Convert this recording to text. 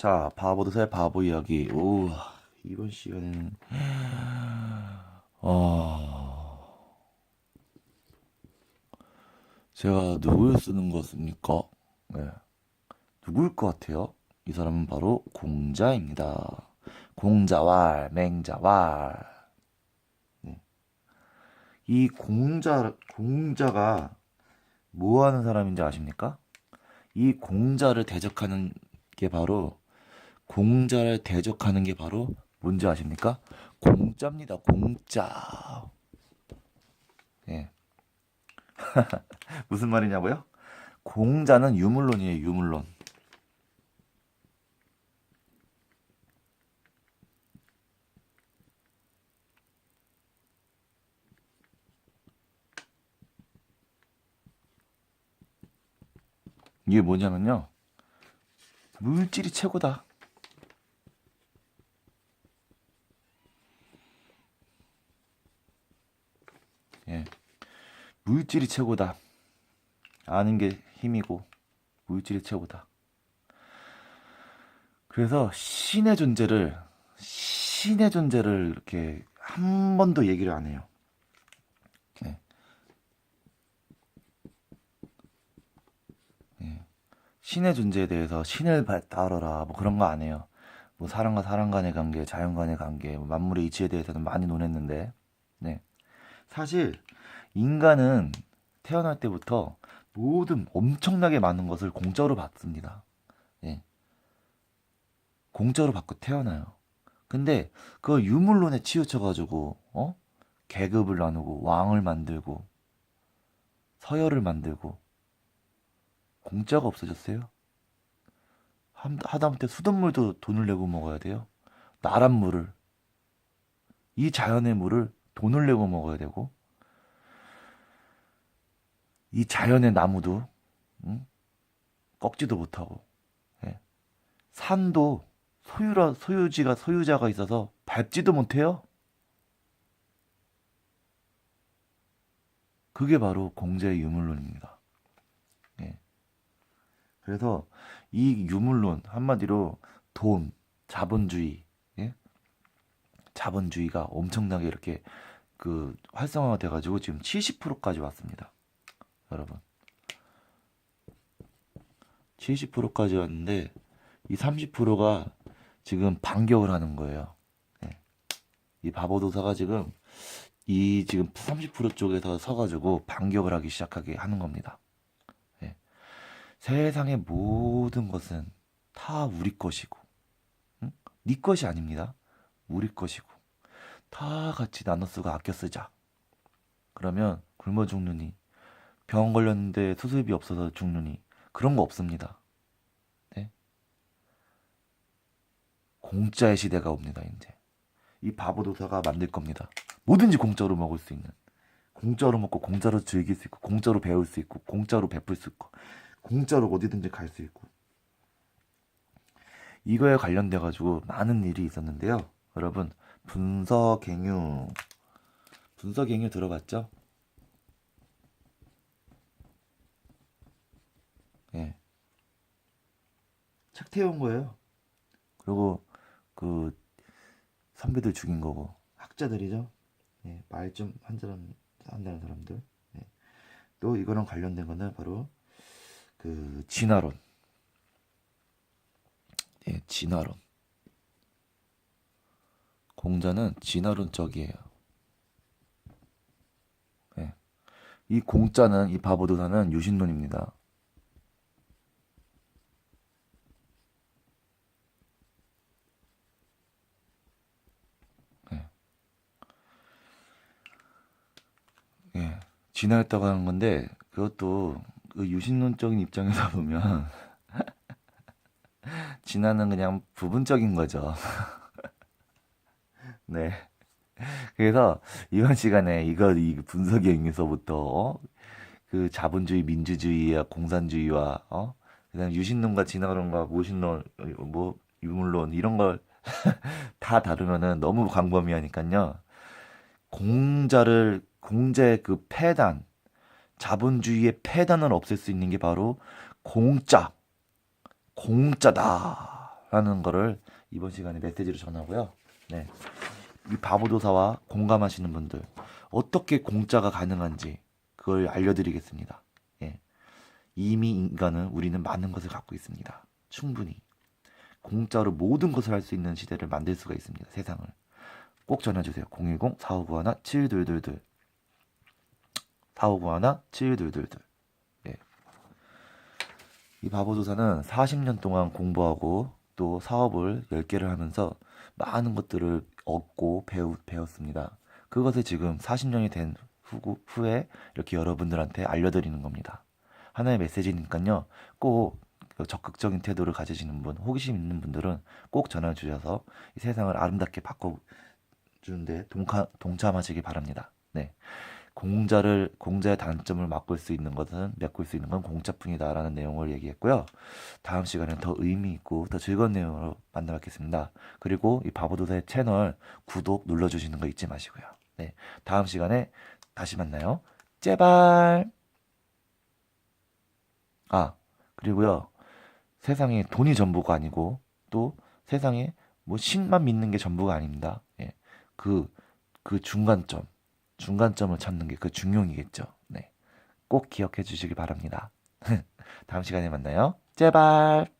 자, 바보도사의 바보 이야기. 오, 이번 시간에는 어, 제가 누굴 쓰는 것입니까? 네. 누굴 것 같아요? 이 사람은 바로 공자입니다. 공자왈, 맹자왈. 네. 이 공자, 공자가 뭐 하는 사람인지 아십니까? 이 공자를 대적하는 게 바로 공자를 대적하는 게 바로 뭔지 아십니까? 공짜입니다. 공짜. 예. 무슨 말이냐고요? 공자는 유물론이에요. 유물론. 이게 뭐냐면요. 물질이 최고다. 물질이 최고다. 아는 게 힘이고, 물질이 최고다. 그래서 신의 존재를, 신의 존재를 이렇게 한 번도 얘기를 안 해요. 예. 예. 신의 존재에 대해서 신을 바- 따르라 뭐 그런 거 안 해요. 뭐 사람과 사람 간의 관계, 자연 간의 관계, 뭐 만물의 이치에 대해서는 많이 논했는데, 네. 사실 인간은 태어날 때부터 모든 엄청나게 많은 것을 공짜로 받습니다. 예. 공짜로 받고 태어나요. 근데 그 유물론에 치우쳐가지고 어 계급을 나누고 왕을 만들고 서열을 만들고 공짜가 없어졌어요. 함- 하다못해 수돗물도 돈을 내고 먹어야 돼요. 나란 물을 이 자연의 물을 돈을 내고 먹어야 되고 이 자연의 나무도 응? 꺾지도 못하고 예. 산도 소유라 소유지가 소유자가 있어서 밟지도 못해요. 그게 바로 공자의 유물론입니다. 예. 그래서 이 유물론 한마디로 돈, 자본주의, 예? 자본주의가 엄청나게 이렇게 그 활성화가 돼가지고 지금 70%까지 왔습니다. 여러분. 70%까지 왔는데 이 30%가 지금 반격을 하는 거예요. 예. 이 바보도사가 지금 이 지금 30% 쪽에서 서가지고 반격을 하기 시작하게 하는 겁니다. 예. 세상의 모든 것은 다 우리 것이고, 응? 네 것이 아닙니다. 우리 것이고, 다 같이 나눠 쓰고 아껴 쓰자. 그러면 굶어 죽느니, 병 걸렸는데 수술비 없어서 죽느니, 그런 거 없습니다. 네? 공짜의 시대가 옵니다, 이제. 이 바보도사가 만들 겁니다. 뭐든지 공짜로 먹을 수 있는. 공짜로 먹고 공짜로 즐길 수 있고 공짜로 배울 수 있고 공짜로 베풀 수 있고 공짜로 어디든지 갈 수 있고 이거에 관련돼 가지고 많은 일이 있었는데요. 여러분 분서갱유 분서갱유 들어봤죠? 예. 책 태운 거예요. 그리고 그 선배들 죽인 거고 학자들이죠. 예, 말좀 한다는 한다는 사람들. 예. 또 이거랑 관련된 거는 바로 그 진화론. 예, 진화론. 공자는 진화론적이에요. 예. 이 공자는 이 바보도사는 유신론입니다. 예, 진화했다고 하는 건데 그것도 그 유신론적인 입장에서 보면 진화는 그냥 부분적인 거죠. 네. 그래서 이번 시간에 이거 이 분석의 의미서부터 어? 그 자본주의, 민주주의와 공산주의와 어? 그다음 유신론과 진화론과 모신론, 뭐 유물론 이런 걸 다 다루면은 너무 광범위하니까요. 공자를 공자의 그 폐단, 자본주의의 폐단을 없앨 수 있는 게 바로 공짜, 공짜다. 하는 거를 이번 시간에 메시지로 전하고요. 네. 이 바보도사와 공감하시는 분들 어떻게 공짜가 가능한지 그걸 알려드리겠습니다. 예. 이미 인간은 우리는 많은 것을 갖고 있습니다. 충분히 공짜로 모든 것을 할 수 있는 시대를 만들 수가 있습니다. 세상을 꼭 전해주세요. 010-4591-7222 4591-7222 예. 이 바보도사는 40년 동안 공부하고 또 사업을 10개를 하면서 많은 것들을 얻고 배우, 배웠습니다. 그것을 지금 40년이 된 후, 후에 이렇게 여러분들한테 알려드리는 겁니다. 하나의 메시지니까요. 꼭그 적극적인 태도를 가지시는 분, 호기심 있는 분들은 꼭 전화 주셔서 이 세상을 아름답게 바꿔 주는데 동카, 동참하시기 바랍니다. 네. 공자를 공자의 단점을 바꿀 수 있는 것은 메꿀 수 있는 건 공짜뿐이다라는 내용을 얘기했고요. 다음 시간에는 더 의미 있고 더 즐거운 내용으로 만나 뵙겠습니다. 그리고 이 바보도사의 채널 구독 눌러 주시는 거 잊지 마시고요. 네, 다음 시간에 다시 만나요. 제발. 아 그리고요. 세상에 돈이 전부가 아니고 또 세상에 뭐 신만 믿는 게 전부가 아닙니다. 예. 그, 그 중간점, 중간점을 찾는 게 그 중용이겠죠. 네. 꼭 기억해 주시기 바랍니다. 다음 시간에 만나요. 제발.